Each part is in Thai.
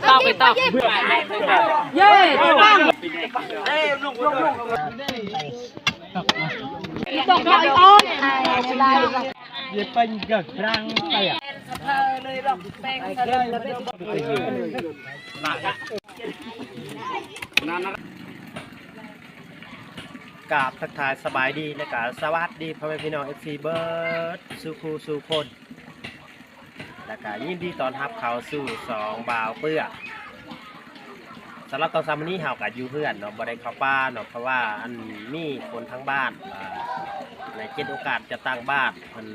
tao cái tao yeah bang tổng gọi ôn Việt Bình gật răng tay à Hãy subscribe cho kênh Ghiền Mì Gõ Để không bỏ lỡ những video hấp dẫn กราบทักทายสบายดีและกาสวัสดีพ่อแม่พี่น้องเอฟซีเบิร์ดสุคูสุคนและกายินดีตอนรับเขาสู่สองบ่าวเปื้อสำหรับตอนซามอนี้เฮากับยูเพื่อนเนาะบ่ได้เข้าป่าเนาะเพราะว่าอันมีคนทั้งบ้านในเจ็ดโอกาสจะตั้งบ้านมัน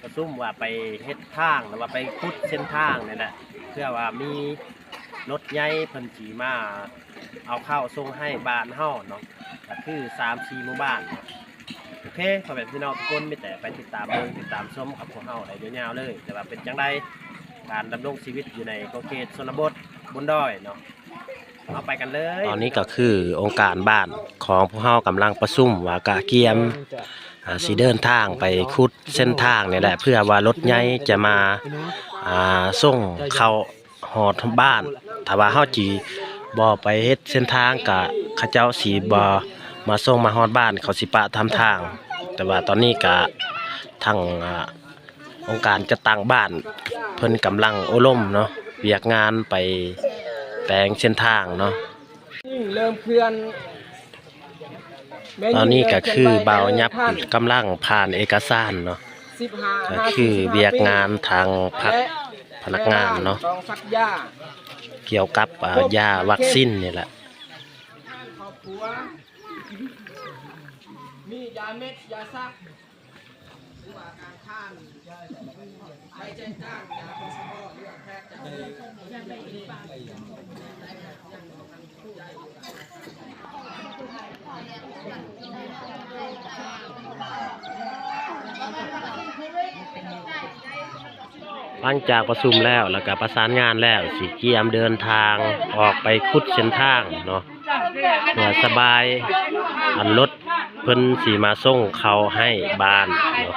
ประซุ่มว่าไปเฮ็ดทางหรือว่าไปขุดเส้นทางนี่แหละเพื่อว่ามีรถใหญ่เพิ่นสีมาเอาเข้าวส่งให้บ้านเฮาเนาะ ก็คือสามสี่หมู่บ้านโอเคพ่อแม่พี่น้องทุกคนไมีแต่ไปติดตามเบิ่งติดตามชมกับพวกเฮาได้ยาวๆเลย แต่ว่าเป็นจังไดการดำรงชีวิตอยู่ในเขตชนบทบนดอยเนาะเอาไปกันเลยตอนนี้ก็คือองค์การบ้านของพวกเฮากำลังประชุมว่ากะเกียมอ่าสิเดินทางไปคุดเส้นทางนี่แหละ เพื่อว่ารถใหญ่จะมาอ่าส่งเข้าหอดบ้านถ้าว่าเฮาจี บ่ไปเฮ็ดเส้นทางกะเขาเจ้าสิบ่มาส่งมาฮอดบ้านเขาสิปะทำทาง แต่ว่าตอนนี้กะทางองค์การจะตั้งบ้าน เพิ่นกำลังโอลมเนาะเวียกงานไปแปลงเส้นทางเนาะเริ่มเคลื่อนตอนนี้ก็คือเบายับกำลังผ่านเอกสารเนาะก็คือเวียกงานทางพักพนักงานเนาะ เกี่ยวกับยาวัคซีนนี่แหละมียาเม็ดยาซักหรือว่าการข้านใครแจ้งจ้างยาเป็นสมเรื่องแพทย์จะ หลังจากประชุมแล้วแล้วก็ประสานงานแล้วสิเกียมเดินทางออกไปคุดเส้นทางเนาะเพื่อสบายอันรถเพิ่นสิมาส่งเขาให้บ้านเนาะ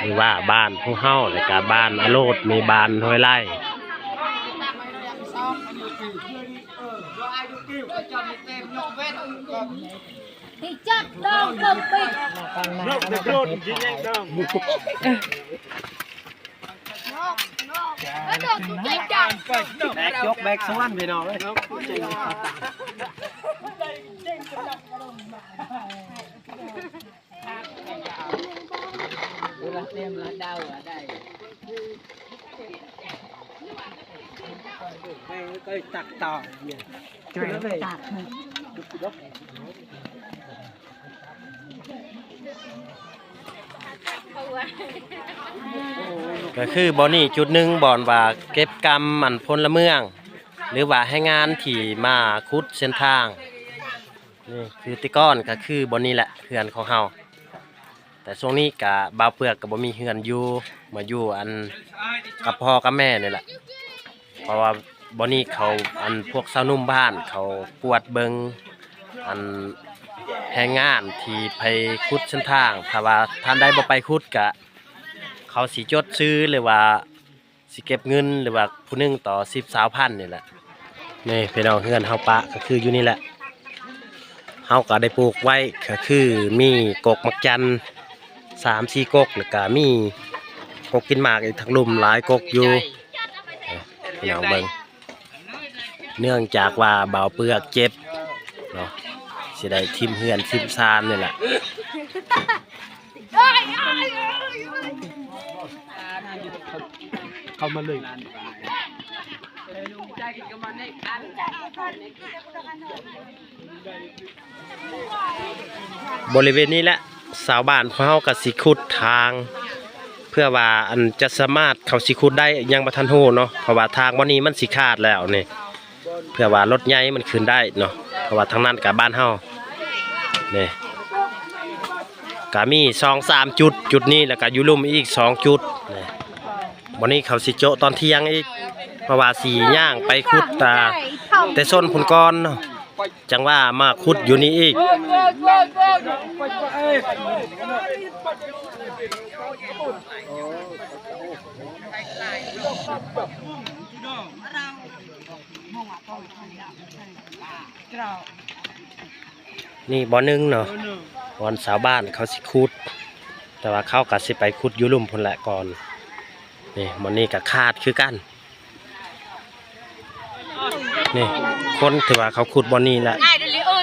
หรือว่าบ้านผู้เฮาแล้วก็บ้านอโลดมีบ้านห้วยไร่ thì chất đâu cầm bịch รถเด็กรถยิงยังต้อ แบกยกแบกสวรรค์พี่น้องเลยก็ตักต่อเนี่ยช่วยเลย ก็คือบ่อนี่จุดหนึ่งบ่อนว่าเก็บกรรมมันพลเมือง หรือว่าให้งานที่มาคุดเส้นทางนี่คือติก้อนก็คือบ่อนี้แหละเฮือนของเฮาแต่ช่วงนี้กะบ่าวเปลือกก็บ่มีเฮือนอยู่มาอยู่อันกับพ่อกับแม่นี่แหละเพราะว่าบ่อนี้เขาอันพวกสาวนุ่มบ้านเขากวดเบิงอัน แรงงานที่ไปคุดเส้นทาง ถ้าว่าท่านใดบ่ไปคุดกะ เขาสิจดซื้อหรือว่าสิเก็บเงินหรือว่าผู้หนึงต่อสิบสาวพันนี่แหละ นี่พี่น้องเฮือนเฮาปะก็คืออยู่นี่แหละเฮาก็ได้ปลูกไว้ก็คือมีกกมักจันสามสี่กกแล้วก็มีกกกินหมากอีกทั้งลุมหลายกกอยู่พี่น้องเบิ่งเนื่องจากว่าเบาเปลือกเจ็บเนาะ สิได้ทิมเฮือนทิมซานนี่แหละเข้ามาเลยบริเวณนี้แหละสาวบ้านของเฮากับสิขุดทาง เพื่อว่าอันจะสามารถเขาสิขุดได้ยังบ่ทันฮู้เนาะเพราะว่าทางวันนี้มันสิขาดแล้วนี่เพื่อว่ารถใหญ่มันขึ้นได้เนาะเพราะว่าทางนั้นกับบ้านเฮา นี่ก็มีสองสามจุดจุดนี้แล้วก็อยู่ลุ่มอีกสองจุดนี่วันนี้เขาสิโจตอนเที่ยงอีกเพราะว่าสีย่างไปขุดตาแต่ส้นพุนก้อนเนาะจังว่ามาขุดอยู่นี่อีก นี่บ่อหนึงเนาะวันสาวบ้านเขาสิขุด แต่ว่าเขาก็สิไปขุดอยู่ลุ่มพุ่นแหละก่อนนี่มันนี่ก็คาดคือกันนี่คนถือว่าเขาขุดบ่อนี้แหละไอ้เดลิเออ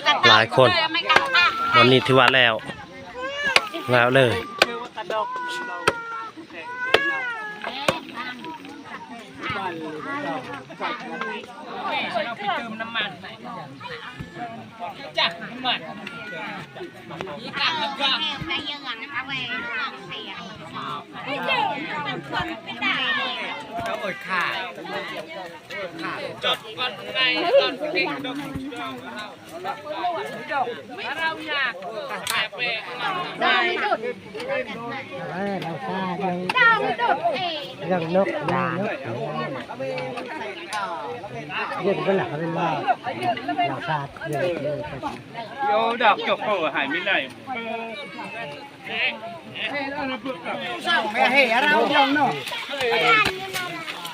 ันเลายคนไม่กล้าตั้งบ่อนี้ถือว่าแล้วแล้วเลยไม่ยังอะนะคะเว้ยเสียไม่เจ๋งมันคนเป็น ด้เลยเขาอดขาดขาดจดก่อนไงตอนเก่งดอกเราอยากแบบเวดาวไม่ดุดดาวไม่ดุดเองเรื่องนกยางเรื่องเป็นหลักเป็นว่าหลักศาสตร์เยองเรื่องโยดอกจกเขาหายไม่ได้ไม่ให้เรายอมเนา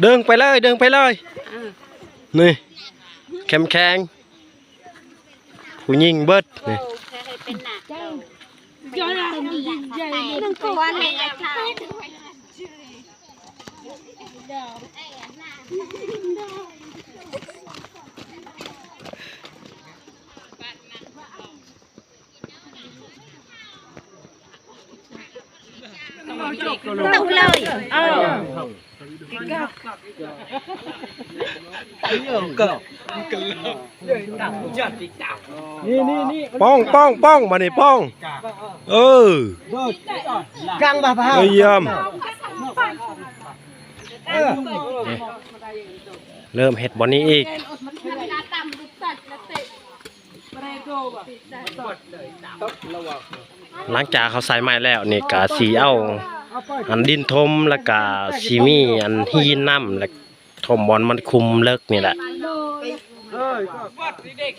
เดินไปเลยเดินไปเลยนี่แข็งแข็งผู้หญิงเบิดนี่ เป็นหนัก ต้องกลัวเลยอะค่ะตุเลยป้องป้องป้องมานี่ป้อง เออกังบาพาเยเยี่ยมเริ่มเห็ดบอนนี้อีกหลังจากเขาใส่ไม้แล้วนี่กะสีเอา อันดินทมแล้วก็สีมีอันฮีนน้ำแล้วทมบอลมันคุมเลิกนี่แหละ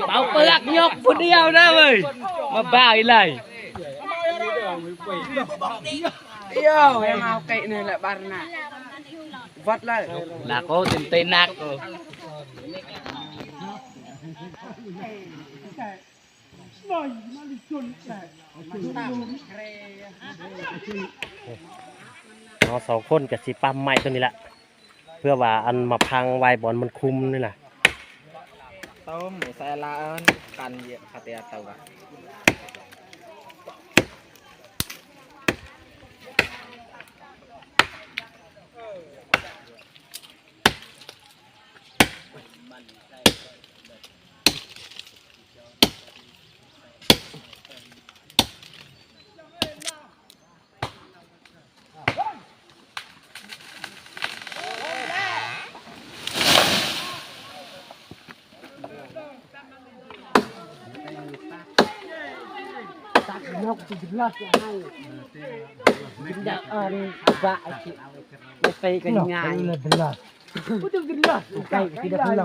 เบาเปลือกยกผู้เดียวนะเว้ยมาบ้าอีเลย Yo, yang mau kayak ini lah barna. Buat lah. Lah kau tintin aku. เราสองคนกับสีปั๊มไม้ตัวนี้แหละเพื่อว่าอันมาพังไวบอลมันคุมนี่แหละ ต้มใส่ละอันกันเยอะคาเตียเตา ไม่ไปกันง่ายพูดถึงกันเลยใกล้ที่จะพูดห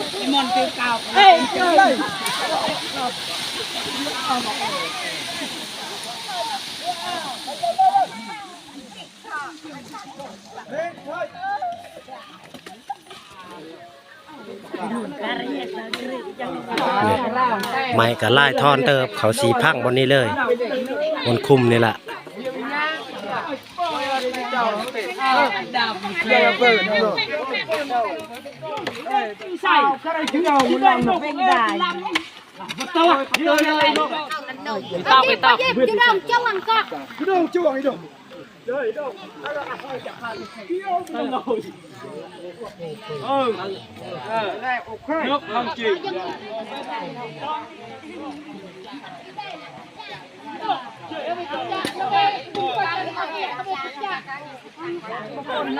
รอกมาเไม่ก็ไล่ทอนเติบเขาสีพังบนนี้เลยบนคุมนี่แหละ ตอกไปตอกยืดดำจ้องมันก็ nước không chịu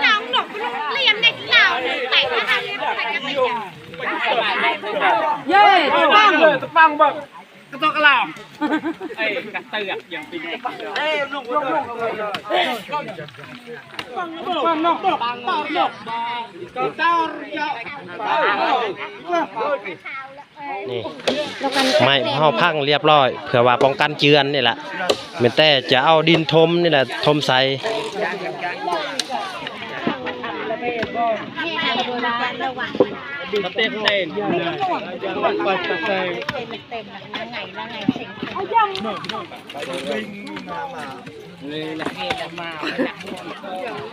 หนังหนกเรียนในเหล่าใส่ผ้าเรียนใส่กันไปอย่างเย้ปังปังแบบก็ต้องกระลำไอ้กระเตือกอย่างปีนี้เอ้ยลงลงลงปังปังนกปังปังนกก็เต้าเยอะ นี่ไม่เฮาพังเรียบร้อยเพื่อว่าป้องกันเจือนนี่แหละเหมือนแต่จะเอาดินทมนี่แหละทมใส่เต้นเต้นไปเต้น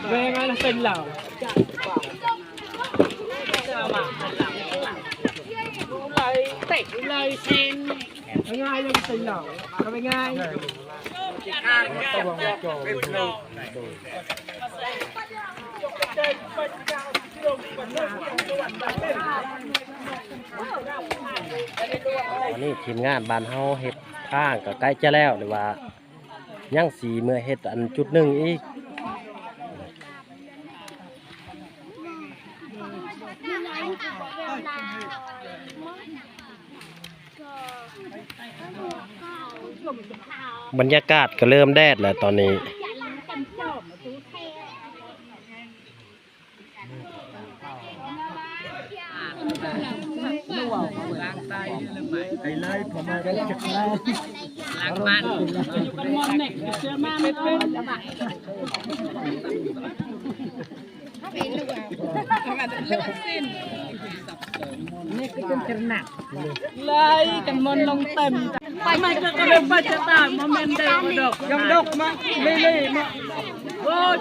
เวงานเป็นเหล่า ง่ายเลยเป็นเหล่าทำไมง่ายอันนี้ทีมงานบานเฮาเฮ็ดข้างก็ใกล้จะแล้วหรือว่า ยังสีเมื่อเฮ็ดอันจุดหนึ่งอีก บรรยากาศก็เริ่มแดดแล้วตอนนี้เลยกันมนลงเต็มไปไม่ก็กระเด็นไปจะตายมาเมนเดียวดอกยังดอกมาเล่ยๆมาโอ้ย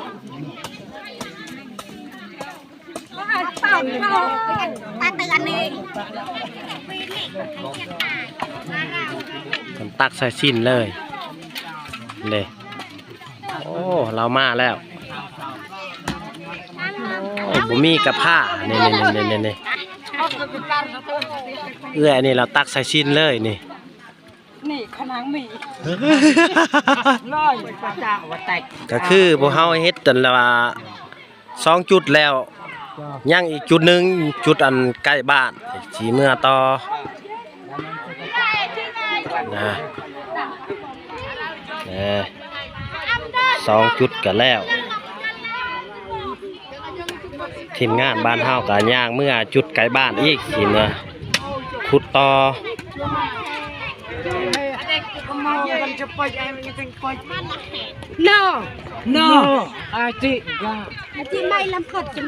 เต่าเข้าตาเตือนนี่มันตักใส่สิ้นเลยเลยโอ้ เรามาแล้วโอ้บ่มีกับผ้านี่นี่นี่นี่นี่ เอื้ออันนี้เราตักใส่สิ้นเลยนี่ นี่ขนังหมีร้อยปลาจ่าว่าแตกก็คือพวกเฮาเฮ็ดจนละว่าสองจุดแล้วยังอีกจุดหนึ่งจุดอันใกล้บ้านสีเมื่อต่อนะนะสองจุดกันแล้ว ทีมงานบ้านเฮาก็ย่างเมื่อจุดไกลบ้านอีกสีเมื่อขุดต่อ no no อาจิกาที่ไม่ลำขดจน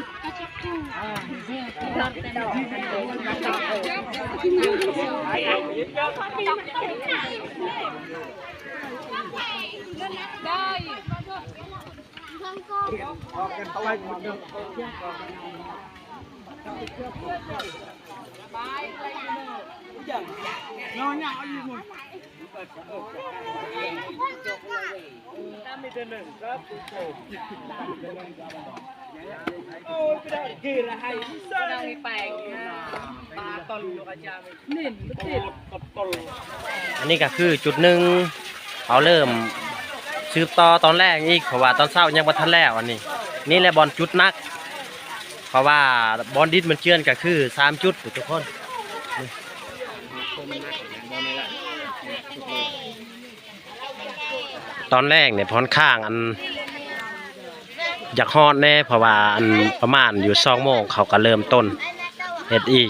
อันนี้ก็คือจุดหนึ่งเขาเริ่ม สืบต่อตอนแรกอีกเพราะว่าตอนเช้ายังบ่ทันแล้วอันนี้ นี่แหละบอลจุดนัก เพราะว่าบอลดินมันเชื่อนก็คือสามจุดทุกคนตอนแรกเนี่ยพอนข้างอันอยากฮอดแน่เพราะว่าอันประมาณอยู่สองโมงเขาก็เริ่มต้นเฮ็ดอีก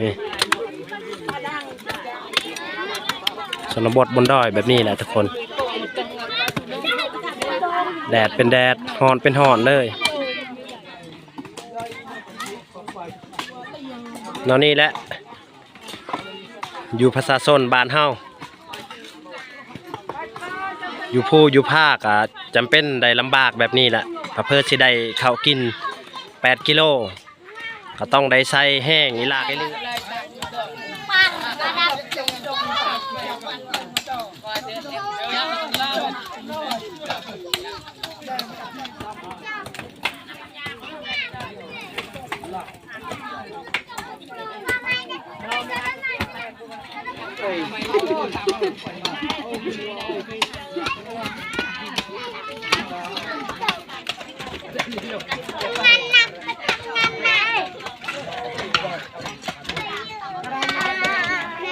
นี่ชนบทบนดอยแบบนี้แหละทุกคน แดดเป็นแดดหอนเป็นหอนเลยนาะนี่แหละ อยู่ภาษาโซนบานเฮาอยู่ผู้อยู่ภาคอะจำเป็นได้ลำบากแบบนี้แหละเพื่อสิได้เขากิน 8 กิโล ก็ต้องได้ใส่แห้งอีลากไอ้ลือ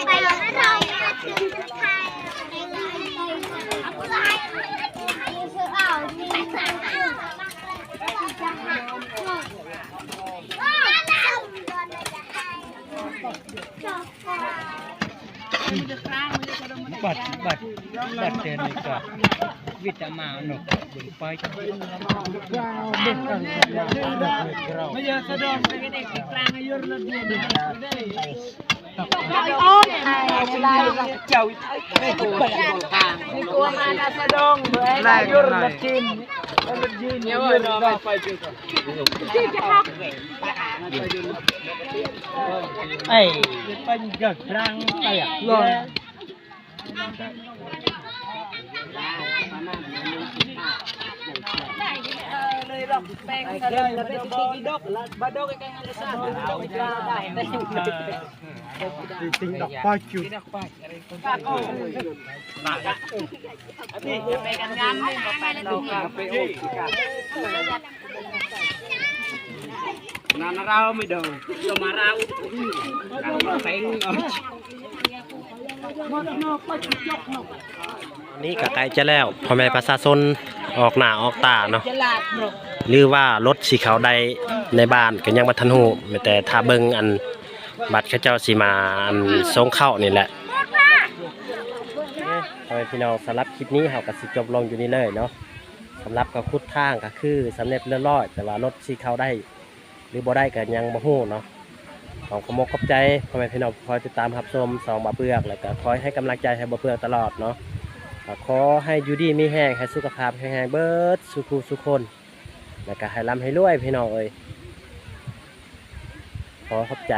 ไปลงให้เราถึงไทยเอามีสังคมจะหา หมดบัตรบัตรบัตรเจนิกาวิตามาหนกบุญไปจะไม่ยาสะดองไปกันเด็กกลางอายุระเบียบเจ้าไม่กลัวไม่กลัวมา นาสะดองเบื่ออายุระ จินระจินเนี่ยว่าเราไปจุดไอ้เป็นเกิดรังไปอะลอยติงดอกป้ายจุดนานาเราไม่เดินเรามาเราเราเซ็งเอานี่ก็ใกล้จะแล้วพ่อแม่ประชาชนออกหน้าออกตาเนาะหรือว่ารถสีขาวใดในบ้านก็ยังบ่ทันฮู้แม้แต่ถ้าเบิ่งอัน บัตรเขาเจ้าสิมาส่งเข้านี่แหละพ่อแม่พี่น้องสำหรับคลิปนี้เราก็สิจบลงอยู่นี่เลยเนาะสำหรับก็คุดทางก็คือสำเร็จเรียบร้อย แต่ว่ารถสีเข้าได้ หรือบ่ได้ก็ยังบ่ฮู้เนาะขอขอมกขอบใจพ่อแม่พี่น้องคอยติดตามรับชมสองบาเปลือกแล้วก็คอยให้กำลังใจให้บาเปลือกตลอดเนาะขอให้ยูดีมีแห้งให้สุขภาพแข็งเบิดสุขุสุขคนแล้วก็ให้ร่ำให้รวยพี่น้องเอ้ยขอขอบใจ